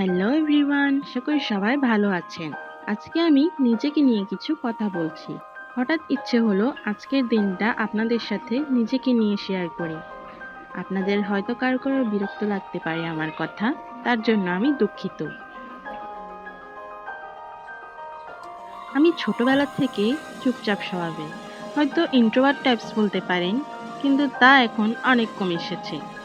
Hello everyone সকল সবাই ভালো আছেন। আজকে আমি নিজেকে নিয়ে কিছু কথা বলছি। হঠাৎ ইচ্ছে হলো আজকের দিনটা আপনাদের সাথে নিজেকে নিয়ে শেয়ার করি। আপনাদের হয়তো কারও কারও বিরক্ত লাগতে পারে আমার কথা, তার জন্য আমি দুঃখিত। আমি ছোটবেলা থেকে চুপচাপ স্বভাবের। হয়তো ইন্ট্রোভার্ট টাইপস বলতে পারেন, কিন্তু তা এখন অনেক কমে এসেছে।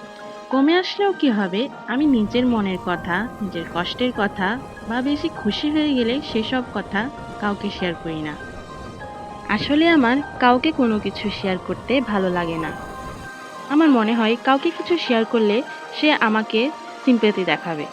কমে আসলেও কি হবে? আমি নিজের মনের কথা, নিজের কষ্টের কথা বা বেশি খুশি হয়ে গেলে সেসব কথা কাউকে শেয়ার করি না। আসলে আমার কাউকে কোনো কিছু শেয়ার করতে ভালো লাগে না। আমার মনে হয় কাউকে কিছু শেয়ার করলে সে আমাকে সিম্পেতি দেখাবে।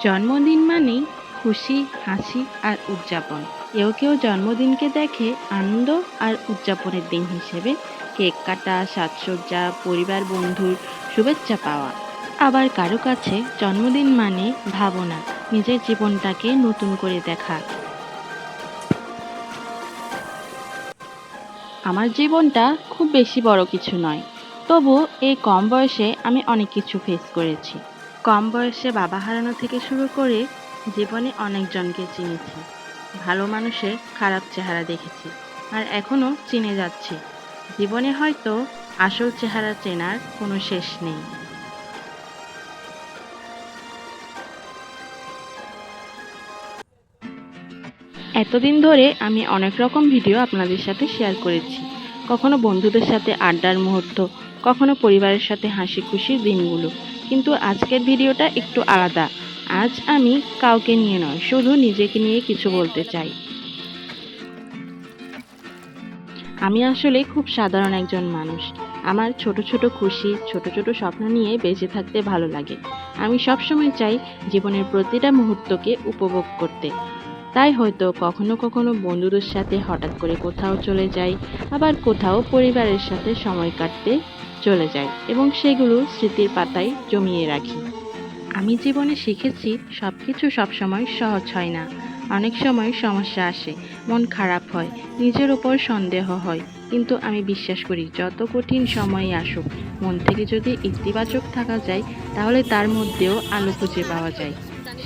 জন্মদিন মানেই খুশি, হাসি আর উদযাপন। কেউ কেউ জন্মদিনকে দেখে আনন্দ আর উদযাপনের দিন হিসেবে কেক কাটা, সাজসজ্জা, পরিবার বন্ধুর শুভেচ্ছা পাওয়া। আবার কারও কাছে জন্মদিন মানে ভাবনা, নিজের জীবনটাকে নতুন করে দেখা। আমার জীবনটা খুব বেশি বড় কিছু নয়, তবু এই কম বয়সে আমি অনেক কিছু ফেস করেছি। কম বয়সে বাবা হারানো থেকে শুরু করে জীবনে অনেকজনকে চিনেছি। ভালো মানুষের খারাপ চেহারা দেখেছি, আর এখনও চিনে যাচ্ছি। জীবনে হয়তো আসল চেহারা চেনার কোনো শেষ নেই। এতদিন ধরে আমি অনেক রকম ভিডিও আপনাদের সাথে শেয়ার করেছি। কখনো বন্ধুদের সাথে আড্ডার মুহূর্ত, কখনো পরিবারের সাথে হাসি খুশির দিনগুলো। কিন্তু আজকের ভিডিওটা একটু আলাদা। আজ আমি কাউকে নিয়ে নয়, শুধু নিজেকে নিয়ে কিছু বলতে চাই। আমি আসলে খুব সাধারণ একজন মানুষ। আমার ছোট ছোট খুশি, ছোট ছোট স্বপ্ন নিয়ে বেঁচে থাকতে ভালো লাগে। আমি সবসময় চাই জীবনের প্রতিটা মুহূর্তকে উপভোগ করতে। তাই হয়তো কখনো কখনো বন্ধুদের সাথে হঠাৎ করে কোথাও চলে যাই, আবার কোথাও পরিবারের সাথে সময় কাটতে চলে যাই এবং সেগুলো স্মৃতির পাতায় জমিয়ে রাখি। আমি জীবনে শিখেছি সব কিছু সবসময় সহজ হয় না। অনেক সময় সমস্যা আসে, মন খারাপ হয়, নিজের ওপর সন্দেহ হয়। কিন্তু আমি বিশ্বাস করি, যত কঠিন সময় আসুক, মন থেকে যদি ইতিবাচক থাকা যায়, তাহলে তার মধ্যেও আলো খুঁজে পাওয়া যায়।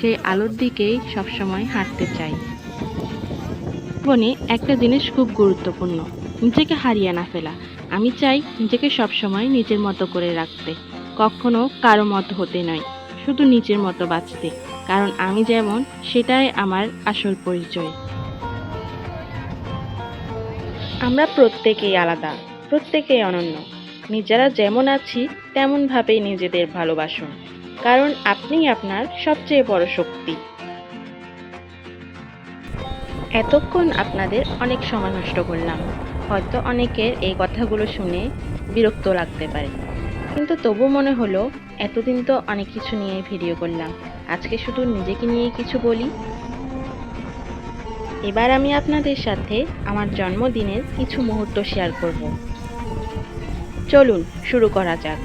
সেই আলোর দিকেই সবসময় হাঁটতে চাই। জীবনে একটা জিনিস খুব গুরুত্বপূর্ণ, নিজেকে হারিয়ে না ফেলা। আমি চাই নিজেকে সবসময় নিজের মতো করে রাখতে। কখনো কারও মতো হতে নয়। শুধু নিজের মতো বাঁচতে, কারণ আমি যেমন, সেটাই আমার আসল পরিচয়। আমরা প্রত্যেকেই আলাদা, প্রত্যেকেই অনন্য। নিজেরা যেমন আছি, তেমনভাবেই নিজেদের ভালোবাসুন, কারণ আপনিই আপনার সবচেয়ে বড় শক্তি। এতক্ষণ আপনাদের অনেক সময় নষ্ট করলাম। হয়তো অনেকের এই কথাগুলো শুনে বিরক্ত লাগতে পারে। কিন্তু তবু মনে হলো এতদিন তো অনেক কিছু নিয়ে ভিডিও করলাম। আজকে শুধু নিজেকে নিয়ে কিছু বলি। এবার আমি আপনাদের সাথে আমার জন্মদিনের কিছু মুহূর্ত শেয়ার করব। চলুন, শুরু করা যাক।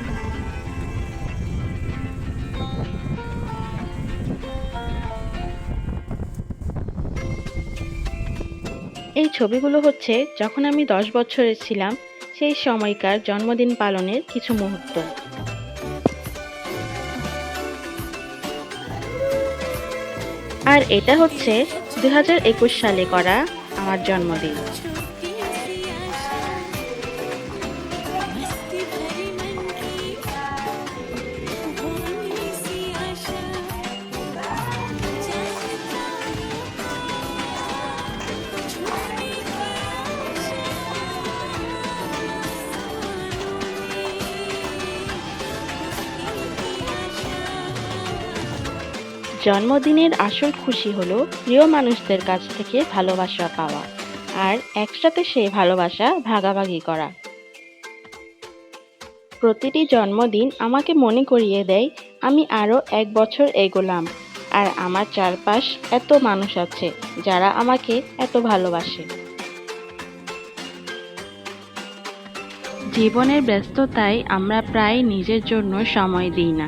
এই ছবিগুলো হচ্ছে যখন আমি দশ বছরের ছিলাম, সেই সময়কার জন্মদিন পালনের কিছু মুহূর্ত। আর এটা হচ্ছে দু হাজার একুশ সালে করা আমার জন্মদিন। জন্মদিনের আসল খুশি হলো প্রিয় মানুষদের কাছ থেকে ভালোবাসা পাওয়া আর একসাথে সেই ভালোবাসা ভাগাভাগি করা। প্রতিটি জন্মদিন আমাকে মনে করিয়ে দেয়, আমি আরও এক বছর এগোলাম আর আমার চারপাশ এত মানুষ আছে যারা আমাকে এত ভালোবাসে। জীবনের ব্যস্ততায় আমরা প্রায় নিজের জন্য সময় দিই না।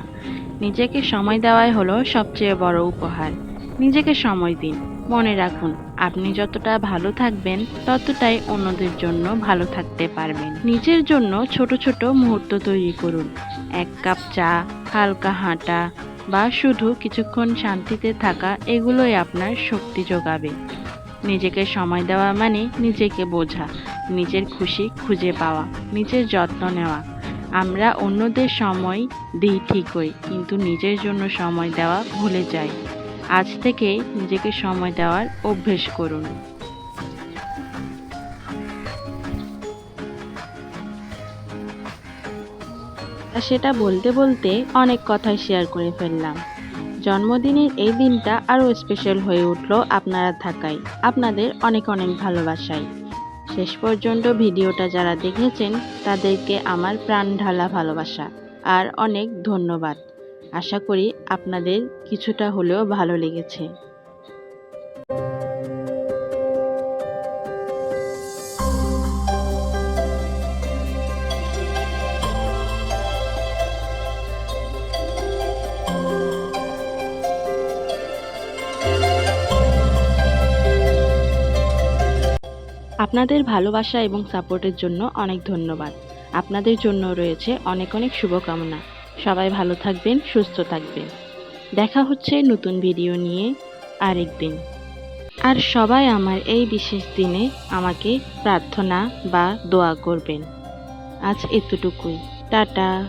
নিজেকে সময় দেওয়াই হলো সবচেয়ে বড় উপহার। নিজেকে সময় দিন। মনে রাখুন, আপনি যতটা ভালো থাকবেন, ততটাই অন্যদের জন্য ভালো থাকতে পারবেন। নিজের জন্য ছোট ছোট মুহূর্ত তৈরি করুন। এক কাপ চা, হালকা হাঁটা বা শুধু কিছুক্ষণ শান্তিতে থাকা, এগুলোই আপনার শক্তি যোগাবে। নিজেকে সময় দেওয়া মানে নিজেকে বোঝা, নিজের খুশি খুঁজে পাওয়া, নিজের যত্ন নেওয়া। আমরা অন্যদের সময় দিই ঠিকই, কিন্তু নিজের জন্য সময় দেওয়া ভুলে যাই। আজ থেকেই নিজেকে সময় দেওয়ার অভ্যেস করুন। সেটা বলতে বলতে অনেক কথাই শেয়ার করে ফেললাম। জন্মদিনের এই দিনটা আরও স্পেশাল হয়ে উঠল আপনারা থাকায়। আপনাদের অনেক অনেক ভালোবাসায় শেষ পর্যন্ত ভিডিওটা যারা দেখেছেন, তাদেরকে আমার প্রাণ ঢালা ভালোবাসা আর অনেক ধন্যবাদ। আশা করি আপনাদের কিছুটা হলেও ভালো লেগেছে। আপনাদের ভালোবাসা এবং সাপোর্টের জন্য অনেক ধন্যবাদ। আপনাদের জন্য রয়েছে অনেক অনেক শুভকামনা। সবাই ভালো থাকবেন, সুস্থ থাকবেন। দেখা হচ্ছে নতুন ভিডিও নিয়ে আরেক দিন। আর সবাই আমার এই বিশেষ দিনে আমাকে প্রার্থনা বা দোয়া করবেন। আজ এতটুকুই। টাটা।